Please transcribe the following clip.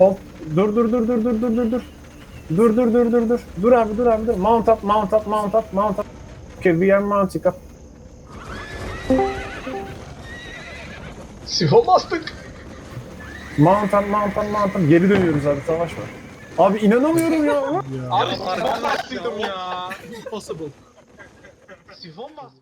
Dur dur dur dur dur dur dur dur. Dur dur dur dur dur. Dur abi dur abi dur. Mount up mount up mount up mount up. Okay we are mounting up. Sifon bastık. Mount up mount up mount up. Geri dönüyoruz abi savaş var. Abi inanamıyorum ya. Abi sifon bastıydım ya. Impossible. Sifon bastım.